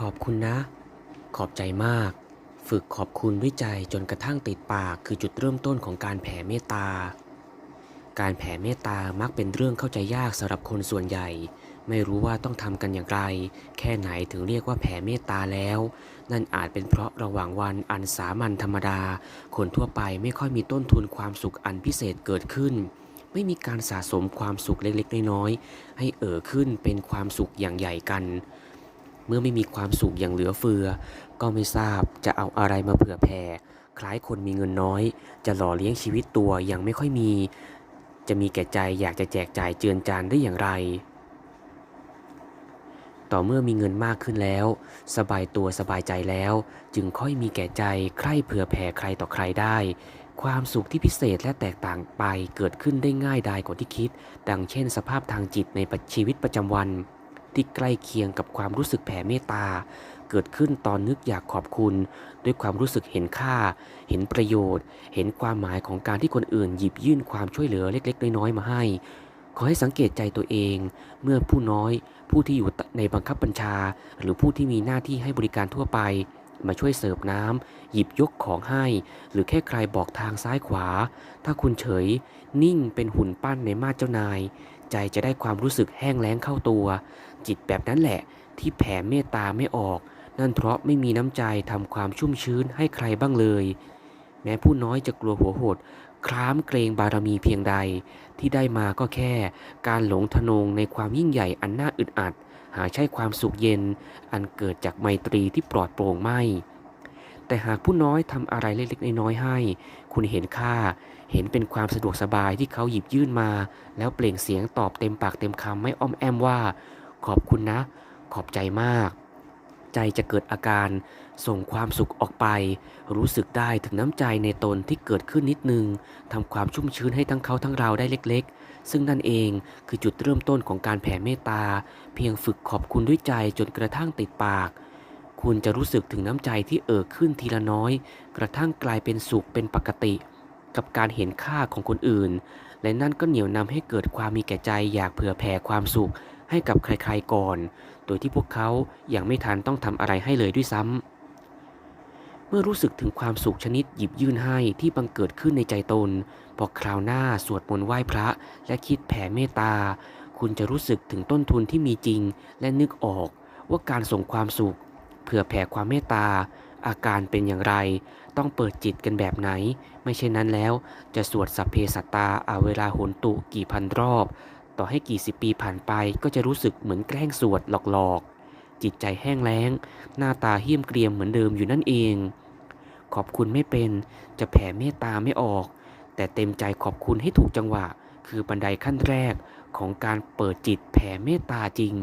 ขอบคุณนะ ขอบใจมาก ฝึกขอบคุณด้วยใจจนกระทั่งติดปากคือจุดเริ่มต้นของการแผ่เมตตา การแผ่เมตตามักเป็นเรื่องเข้าใจยากสำหรับคนส่วนใหญ่ ไม่รู้ว่าต้องทำกันอย่างไร แค่ไหนถึงเรียกว่าแผ่เมตตาแล้ว นั่นอาจเป็นเพราะระหว่างวันอันสามัญธรรมดา คนทั่วไปไม่ค่อยมีต้นทุนความสุขอันพิเศษเกิดขึ้นไม่มีการสะสมความสุขเล็กๆ น้อยๆ ให้เอ่อขึ้นเป็นความสุขอย่างใหญ่กัน เมื่อไม่มีความสุขอย่างเหลือเฟือ ก็ไม่ทราบจะเอาอะไรมาเผื่อแผ่ คล้ายคนมีเงินน้อย จะหล่อเลี้ยงชีวิตตัวยังไม่ค่อยมี จะมีแก่ใจอยากจะแจกจ่ายเจือนจานได้อย่างไร ต่อเมื่อมีเงินมากขึ้นแล้ว สบายตัวสบายใจแล้ว จึงค่อยมีแก่ใจใคร่เผื่อแผ่ใครต่อใครได้ ความสุขที่พิเศษและแตกต่างไปเกิดขึ้นได้ง่ายดายกว่าที่คิด ดังเช่น สภาพทางจิตในชีวิตประจำวัน ที่ใกล้เคียงกับความรู้สึกแผ่เมตตา เกิดขึ้นตอนนึกอยากขอบคุณ ด้วยความรู้สึกเห็นค่า เห็นประโยชน์ เห็นความหมายของการที่คนอื่นหยิบยื่นความช่วยเหลือเล็ก ๆ น้อยๆมาให้ ขอให้สังเกตใจตัวเอง เมื่อผู้น้อย ผู้ที่อยู่ในบังคับบัญชา หรือผู้ที่มีหน้าที่ให้บริการทั่วไป มาช่วยเสิร์ฟน้ำหยิบยกของให้ หรือแค่ใครบอกทางซ้ายขวา ถ้าคุณเฉย นิ่งเป็นหุ่นปั้นในมาดเจ้านาย ใจจะได้ความรู้สึกแห้งแล้งเข้าตัว จิตแบบนั้นแหละ ที่แผ่เมตตาไม่ออก นั่นเพราะไม่มีน้ำใจทำความชุ่มชื้นให้ใครบ้างเลย แม้ผู้น้อยจะกลัวหัวโหดคร้ามเกรงบารมีเพียงใด ที่ได้มาก็แค่ การหลงทะนงในความยิ่งใหญ่อันน่าอึดอัด หาใช่ความสุขเย็น อันเกิดจากไมตรีที่ปลอดโปร่งไม่ แต่หากผู้น้อยทำอะไรเล็กๆน้อยๆให้ คุณเห็นค่า เห็นเป็นความสะดวกสบายที่เขาหยิบยื่นมา แล้วเปล่งเสียงตอบเต็มปากเต็มคำไม่อ้อมแอมว่า ขอบคุณนะ ขอบใจมาก ใจจะเกิดอาการ ส่งความสุขออกไป รู้สึกได้ถึงน้ำใจในตนที่เกิดขึ้นนิดนึงทำความชุ่มชื้นให้ทั้งเขาทั้งเราได้เล็ก ๆซึ่งนั่นเองคือจุดเริ่มต้นของการแผ่เมตตา เพียงฝึกขอบคุณด้วยใจจนกระทั่งติดปาก คุณจะรู้สึกถึงน้ำใจที่เอ่อขึ้นทีละน้อย กระทั่งกลายเป็นสุขเป็นปกติ กับการเห็นค่าของคนอื่น และนั่นก็เหนี่ยวนำให้เกิดความมีแก่ใจอยากเผื่อแผ่ความสุขให้กับใครๆก่อน โดยที่พวกเขาอยังไม่ทันต้องทำอะไรให้เลยด้วยซ้ำ เมื่อรู้สึกถึงความสุขชนิดหยิบยื่นให้ที่บังเกิดขึ้นในใจตน พอคราวหน้าสวดมนต์ไหว้พระ และคิดแผ่เมตตา คุณจะรู้สึกถึงต้นทุนที่มีจริง และนึกออกว่าการส่งความสุข เผื่อแผ่ความเมตตา อาการเป็นอย่างไร ต้องเปิดจิตกันแบบไหน ไม่เช่นนั้นแล้ว จะสวดสัพเพสัตตาอาเวลาโหนตุกี่พันรอบ ต่อให้กี่สิบปีผ่านไปก็จะรู้สึกเหมือนแกล้งสวดหลอกๆ จิตใจแห้งแล้ง หน้าตาเหี้ยมเกรียมเหมือนเดิมอยู่นั่นเอง ขอบคุณไม่เป็น จะแผ่เมตตาไม่ออก แต่เต็มใจขอบคุณให้ถูกจังหวะ คือบันไดขั้นแรกของการเปิดจิตแผ่เมตตาจริง